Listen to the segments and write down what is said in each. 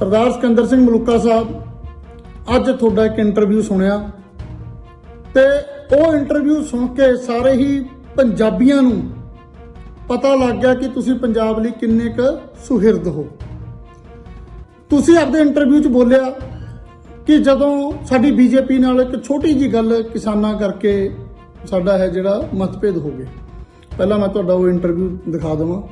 ਸਰਦਾਰ ਸਿਕੰਦਰ ਸਿੰਘ ਮਲੂਕਾ ਸਾਹਿਬ, ਅੱਜ ਤੁਹਾਡਾ ਇੱਕ ਇੰਟਰਵਿਊ ਸੁਣਿਆ ਤੇ ਉਹ ਇੰਟਰਵਿਊ ਸੁਣ ਕੇ ਸਾਰੇ ਹੀ ਪੰਜਾਬੀਆਂ ਨੂੰ ਪਤਾ ਲੱਗ ਗਿਆ ਕਿ ਤੁਸੀਂ ਪੰਜਾਬ ਲਈ ਕਿੰਨੇ ਕੁ ਸੁਹਿਰਦ ਹੋ। ਤੁਸੀਂ ਆਪਣੇ ਇੰਟਰਵਿਊ 'ਚ ਬੋਲਿਆ ਕਿ ਜਦੋਂ ਸਾਡੀ ਬੀਜੇਪੀ ਨਾਲ ਇੱਕ ਛੋਟੀ ਜੀ ਗੱਲ ਕਿਸਾਨਾਂ ਕਰਕੇ ਸਾਡਾ ਹੈ ਜਿਹੜਾ ਮਤਭੇਦ ਹੋ ਗਿਆ। ਪਹਿਲਾਂ ਮੈਂ ਤੁਹਾਡਾ ਉਹ ਇੰਟਰਵਿਊ ਦਿਖਾ ਦਵਾਂ।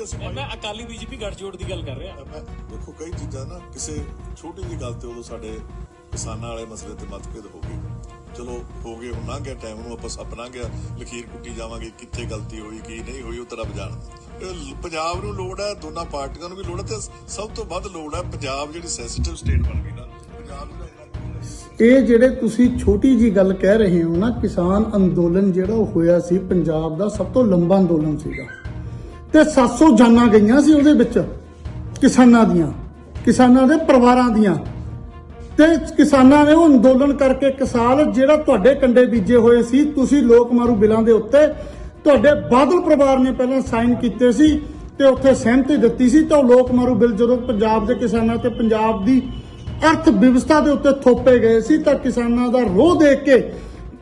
ਜੀ ਅਸੀਂ ਮੈਂ ਅਕਾਲੀ ਬੀਜੇਪੀ ਗੱਠਜੋੜ ਦੀ ਗੱਲ ਕਰ ਰਿਹਾ। ਮੈਂ ਦੇਖੋ ਕਈ ਚੀਜ਼ਾਂ ਨਾ ਕਿਸੇ ਛੋਟੀ ਜਿਹੀ ਗੱਲ ਤੇ ਉਦੋਂ ਸਾਡੇ ਕਿਸਾਨਾਂ ਵਾਲੇ ਮਸਲੇ ਤੇ ਮਤਭੇਦ ਹੋ ਗਏ ਚਲੋ ਹੋ ਗਏ ਹੁਣ ਲੰਘ ਗਿਆ ਟਾਈਮ ਨੂੰ ਆਪਾਂ ਸੱਪ ਲੰਘ ਗਿਆ ਲਖੀਰ ਕੁੱਟੀ ਜਾਵਾਂਗੇ ਕਿੱਥੇ ਗਲਤੀ ਹੋਈ ਕੀ ਨਹੀਂ ਹੋਈ ਉਹ ਤਾਂ ਰੱਬ ਜਾਣਦਾ। ਪੰਜਾਬ ਨੂੰ ਲੋੜ ਹੈ ਦੋਨਾਂ ਪਾਰਟੀਆਂ ਨੂੰ ਵੀ ਲੋੜ ਹੈ ਤੇ ਸਭ ਤੋਂ ਵੱਧ ਲੋੜ ਹੈ ਪੰਜਾਬ ਜਿਹੜੀ ਸੈਂਸਿਟਿਵ ਸਟੇਟ ਬਣ ਗਈ ਨਾ ਪੰਜਾਬ ਨੂੰ ਇਹ ਜਿਹੜੇ ਤੁਸੀਂ ਛੋਟੀ ਜੀ ਗੱਲ ਕਹਿ ਰਹੇ ਹੋ ਨਾ ਕਿਸਾਨ ਅੰਦੋਲਨ ਜਿਹੜਾ ਹੋਇਆ ਸੀ ਪੰਜਾਬ ਦਾ ਸਭ ਤੋਂ ਲੰਬਾ ਅੰਦੋਲਨ ਸੀਗਾ। ਤੇ 700 ਜਾਨਾਂ ਗਈਆਂ ਸੀ ਉਹਦੇ ਵਿੱਚ, ਕਿਸਾਨਾਂ ਦੀਆਂ, ਕਿਸਾਨਾਂ ਦੇ ਪਰਿਵਾਰਾਂ ਦੀਆਂ। ਤੇ ਕਿਸਾਨਾਂ ਨੇ ਉਹ ਅੰਦੋਲਨ ਕਰਕੇ ਇੱਕ ਸਾਲ ਜਿਹੜਾ ਤੁਹਾਡੇ ਕੰਡੇ ਬੀਜੇ ਹੋਏ ਸੀ, ਤੁਸੀਂ ਲੋਕ ਮਾਰੂ ਬਿੱਲਾਂ ਦੇ ਉੱਤੇ ਤੁਹਾਡੇ ਬਾਦਲ ਪਰਿਵਾਰ ਨੇ ਪਹਿਲਾਂ ਸਾਈਨ ਕੀਤੇ ਸੀ ਤੇ ਉੱਥੇ ਸਹਿਮਤੀ ਦਿੱਤੀ ਸੀ ਤਾਂ ਉਹ ਲੋਕ ਮਾਰੂ ਬਿੱਲ ਜਦੋਂ ਪੰਜਾਬ ਦੇ ਕਿਸਾਨਾਂ ਤੇ ਪੰਜਾਬ ਦੀ ਅਰਥ ਵਿਵਸਥਾ ਦੇ ਉੱਤੇ ਥੋਪੇ ਗਏ ਸੀ ਤਾਂ ਕਿਸਾਨਾਂ ਦਾ ਰੋਹ ਦੇਖ ਕੇ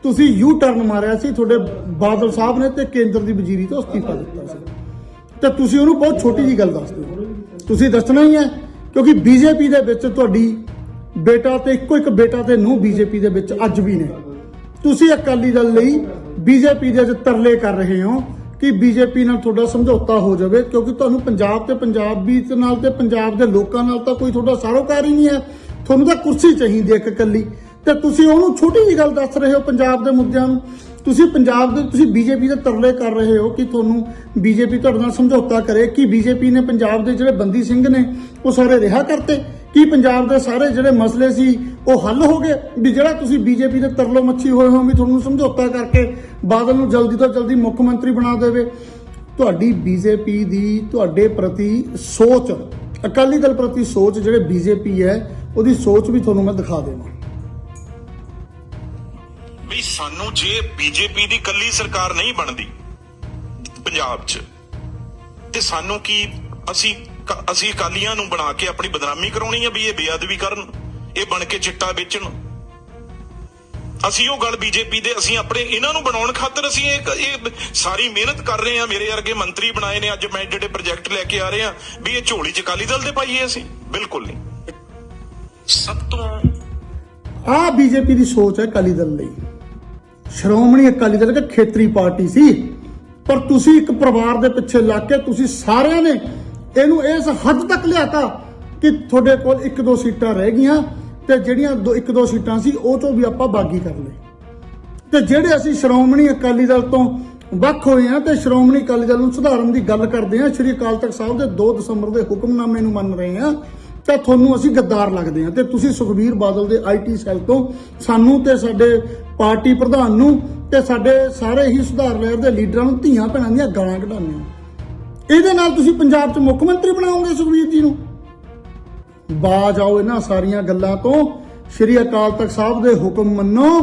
ਤੁਸੀਂ ਯੂ ਟਰਨ ਮਾਰਿਆ ਸੀ, ਤੁਹਾਡੇ ਬਾਦਲ ਸਾਹਿਬ ਨੇ ਤੇ ਕੇਂਦਰ ਦੀ ਵਜ਼ੀਰੀ ਤੋਂ ਅਸਤੀਫਾ ਦਿੱਤਾ ਸੀ। ਤੇ ਤੁਸੀਂ ਉਹਨੂੰ ਬਹੁਤ ਛੋਟੀ ਜੀ ਗੱਲ ਦੱਸਦੇ ਹੋ ਤੁਸੀਂ ਦੱਸਣਾ ਹੀ ਹੈ, ਕਿਉਂਕਿ ਬੀਜੇਪੀ ਦੇ ਵਿੱਚ ਤੁਹਾਡੀ ਬੇਟਾ ਤੇ ਇੱਕੋ ਇੱਕ ਬੇਟਾ ਤੇ ਨੂੰ ਬੀਜੇਪੀ ਦੇ ਵਿੱਚ ਅੱਜ ਵੀ ਨੇ। ਤੁਸੀਂ ਅਕਾਲੀ ਦਲ ਲਈ ਬੀਜੇਪੀ ਦੇ ਅੱਜ ਤਰਲੇ ਕਰ ਰਹੇ ਹੋ ਕਿ ਬੀਜੇਪੀ ਨਾਲ ਤੁਹਾਡਾ ਸਮਝੌਤਾ ਹੋ ਜਾਵੇ, ਕਿਉਂਕਿ ਤੁਹਾਨੂੰ ਪੰਜਾਬ ਤੇ ਪੰਜਾਬੀ ਤੇ ਨਾਲ ਤੇ ਪੰਜਾਬ ਦੇ ਲੋਕਾਂ ਨਾਲ ਤਾਂ ਕੋਈ ਤੁਹਾਡਾ ਸਾਰੋਕਾਰ ਹੀ ਨਹੀਂ ਹੈ। ਤੁਹਾਨੂੰ ਤਾਂ ਕੁਰਸੀ ਚਾਹੀਦੀ ਹੈ ਇੱਕ ਇਕੱਲੀ। ਤੇ ਤੁਸੀਂ ਉਹਨੂੰ ਛੋਟੀ ਜਿਹੀ ਗੱਲ ਦੱਸ ਰਹੇ ਹੋ ਪੰਜਾਬ ਦੇ ਮੁੱਦਿਆਂ ਨੂੰ। ਤੁਸੀਂ ਪੰਜਾਬ ਦੇ ਤੁਸੀਂ ਬੀਜੇਪੀ ਦੇ ਤਰਲੇ ਕਰ ਰਹੇ ਹੋ ਕਿ ਤੁਹਾਨੂੰ ਬੀਜੇਪੀ ਤੁਹਾਡੇ ਨਾਲ ਸਮਝੌਤਾ ਕਰੇ ਕਿ ਬੀਜੇਪੀ ਨੇ ਪੰਜਾਬ ਦੇ ਜਿਹੜੇ ਬੰਦੀ ਸਿੰਘ ਨੇ, ਉਹ ਸਾਰੇ ਰਿਹਾ ਕਰਤੇ? ਕੀ ਪੰਜਾਬ ਦੇ ਸਾਰੇ ਜਿਹੜੇ ਮਸਲੇ ਸੀ, ਉਹ ਹੱਲ ਹੋ ਗਏ? ਵੀ ਜਿਹੜਾ ਤੁਸੀਂ ਬੀਜੇਪੀ ਦੇ ਤਰਲੋ ਮੱਛੀ ਹੋਏ ਹੋ, ਵੀ ਤੁਹਾਨੂੰ ਸਮਝੌਤਾ ਕਰਕੇ ਬਾਦਲ ਨੂੰ ਜਲਦੀ ਤੋਂ ਜਲਦੀ ਮੁੱਖ ਮੰਤਰੀ ਬਣਾ ਦੇਵੇ? ਤੁਹਾਡੀ ਬੀਜੇਪੀ ਦੀ ਤੁਹਾਡੇ ਪ੍ਰਤੀ ਸੋਚ, ਅਕਾਲੀ ਦਲ ਪ੍ਰਤੀ ਸੋਚ ਜਿਹੜੇ ਬੀਜੇਪੀ ਹੈ, ਉਹਦੀ ਸੋਚ ਵੀ ਤੁਹਾਨੂੰ ਮੈਂ ਦਿਖਾ ਦੇਵਾਂ। ਵੀ ਸਾਨੂੰ ਜੇ ਬੀਜੇਪੀ ਦੀ ਕੱਲੀ ਸਰਕਾਰ ਨਹੀਂ ਬਣਦੀ ਪੰਜਾਬ 'ਚ, ਤੇ ਸਾਨੂੰ ਕੀ ਅਸੀਂ ਅਸੀਂ ਅਕਾਲੀਆਂ ਨੂੰ ਬਣਾ ਕੇ ਆਪਣੀ ਬਦਨਾਮੀ ਕਰਾਉਣੀ ਆ ਵੀ ਇਹ ਬੇਅਦਬੀ ਕਰਨ, ਇਹ ਬਣ ਕੇ ਚਿੱਟਾ ਵੇਚਣ? ਅਸੀਂ ਉਹ ਗੱਲ ਬੀਜੇਪੀ ਦੇ, ਅਸੀਂ ਆਪਣੇ ਇਹਨਾਂ ਨੂੰ ਬਣਾਉਣ ਖਾਤਰ ਅਸੀਂ ਇਹ ਇਹ ਸਾਰੀ ਮਿਹਨਤ ਕਰ ਰਹੇ ਆ। ਮੇਰੇ ਵਰਗੇ ਮੰਤਰੀ ਬਣਾਏ ਨੇ ਅੱਜ ਮੈਂ ਜਿਹੜੇ ਪ੍ਰੋਜੈਕਟ ਲੈ ਕੇ ਆ ਰਹੇ ਆ ਵੀ ਇਹ ਝੋਲੀ ਚ ਅਕਾਲੀ ਦਲ ਦੇ ਪਾਈਏ ਅਸੀਂ। ਬਿਲਕੁਲ ਨਹੀਂ। ਸਭ ਤੋਂ ਆਹ ਬੀਜੇਪੀ ਦੀ ਸੋਚ ਹੈ ਅਕਾਲੀ ਦਲ ਲਈ। ਸ਼੍ਰੋਮਣੀ ਅਕਾਲੀ ਦਲ ਇੱਕ ਖੇਤਰੀ ਪਾਰਟੀ ਸੀ। ਪਰ ਤੁਸੀਂ ਇੱਕ ਪਰਿਵਾਰ ਦੇ ਪਿੱਛੇ ਲੱਗ ਕੇ ਤੁਸੀਂ ਸਾਰਿਆਂ ਨੇ ਇਹਨੂੰ ਇਸ ਹੱਦ ਤੱਕ ਲਿਆਤਾ ਕਿ ਤੁਹਾਡੇ ਕੋਲ ਇੱਕ ਦੋ ਸੀਟਾਂ ਰਹਿ ਗਈਆਂ ਤੇ ਜਿਹੜੀਆਂ ਦੋ ਇੱਕ ਦੋ ਸੀਟਾਂ ਸੀ, ਉਹ ਤੋਂ ਵੀ ਆਪਾਂ ਬਾਗੀ ਕਰ ਲਏ। ਤੇ ਜਿਹੜੇ ਅਸੀਂ ਸ਼੍ਰੋਮਣੀ ਅਕਾਲੀ ਦਲ ਤੋਂ ਵੱਖ ਹੋਏ ਆ ਤੇ ਸ਼੍ਰੋਮਣੀ ਅਕਾਲੀ ਦਲ ਨੂੰ ਸੁਧਾਰਨ ਦੀ ਗੱਲ ਕਰਦੇ ਆ ਸ਼੍ਰੀ ਅਕਾਲ ਤਖਤ ਸਾਹਿਬ ਦੇ 2 ਦਸੰਬਰ ਦੇ ਹੁਕਮਨਾਮੇ ਨੂੰ ਮੰਨ ਰਹੇ ਆ ਤਾਂ ਤੁਹਾਨੂੰ ਅਸੀਂ ਗੱਦਾਰ ਲੱਗਦੇ ਹਾਂ ਤੇ ਤੁਸੀਂ ਸੁਖਬੀਰ ਬਾਦਲ ਦੇ ਆਈਟੀ ਸੈੱਲ ਤੋਂ ਸਾਨੂੰ ਤੇ ਸਾਡੇ ਪਾਰਟੀ ਪ੍ਰਧਾਨ ਨੂੰ ਤੇ ਸਾਡੇ ਸਾਰੇ ਹੀ ਸੁਧਾਰ ਲਹਿਰ ਦੇ ਲੀਡਰਾਂ ਨੂੰ ਧੀਆਂ ਭੈਣਾਂ ਦੀਆਂ ਗਾਲਾਂ ਕਢਾਉਂਦੇ ਆ ਇਹਦੇ ਨਾਲ ਤੁਸੀਂ ਪੰਜਾਬ 'ਚ ਮੁੱਖ ਮੰਤਰੀ ਬਣਾਓਗੇ ਸੁਖਬੀਰ ਜੀ ਨੂੰ? ਬਾਜ ਆਓ ਇਹਨਾਂ ਸਾਰੀਆਂ ਗੱਲਾਂ ਤੋਂ। ਸ਼੍ਰੀ ਅਕਾਲ ਤਖਤ ਸਾਹਿਬ ਦੇ ਹੁਕਮ ਮੰਨੋ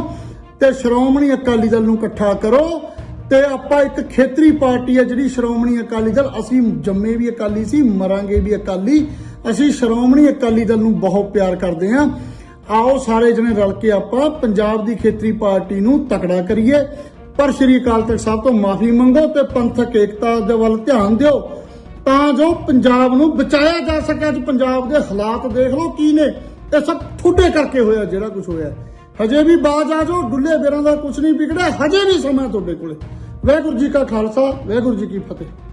ਤੇ ਸ਼੍ਰੋਮਣੀ ਅਕਾਲੀ ਦਲ ਨੂੰ ਇਕੱਠਾ ਕਰੋ ਤੇ ਆਪਾਂ ਇੱਕ ਖੇਤਰੀ ਪਾਰਟੀ ਹੈ ਜਿਹੜੀ ਸ਼੍ਰੋਮਣੀ ਅਕਾਲੀ ਦਲ, ਅਸੀਂ ਜੰਮੇ ਵੀ ਅਕਾਲੀ ਸੀ, ਮਰਾਂਗੇ ਵੀ ਅਕਾਲੀ। ਅਸੀਂ ਸ਼੍ਰੋਮਣੀ ਅਕਾਲੀ ਦਲ ਨੂੰ ਬਹੁਤ ਪਿਆਰ ਕਰਦੇ ਹਾਂ। ਆਓ ਸਾਰੇ ਜਣੇ ਰਲ ਕੇ ਆਪਾਂ ਪੰਜਾਬ ਦੀ ਖੇਤਰੀ ਪਾਰਟੀ ਨੂੰ ਤਕੜਾ ਕਰੀਏ। ਪਰ ਸ਼੍ਰੀ ਅਕਾਲ ਤਖਤ ਸਾਹਿਬ ਤੋਂ ਮਾਫੀ ਮੰਗੋ ਤੇ ਪੰਥਕ ਏਕਤਾ ਦੇ ਵੱਲ ਧਿਆਨ ਦਿਓ। ਤਾਂ ਜੋ ਪੰਜਾਬ ਨੂੰ ਬਚਾਇਆ ਜਾ ਸਕੇ। ਅੱਜ ਪੰਜਾਬ ਦੇ ਹਾਲਾਤ ਦੇਖ ਲਓ ਕੀ ਨੇ। ਇਹ ਸਭ ਤੁਹਾਡੇ ਕਰਕੇ ਹੋਇਆ ਜਿਹੜਾ ਕੁਝ ਹੋਇਆ। ਹਜੇ ਵੀ ਬਾਜ ਆ ਜਾਓ, ਡੁੱਲੇ ਬੇਰਾਂ ਦਾ ਕੁਝ ਨਹੀਂ ਵਿਗੜਿਆ। ਹਜੇ ਵੀ ਸਮਾਂ ਤੁਹਾਡੇ ਕੋਲੇ। ਵਾਹਿਗੁਰੂ ਜੀ ਕਾ ਖਾਲਸਾ, ਵਾਹਿਗੁਰੂ ਜੀ ਕੀ ਫਤਿਹ।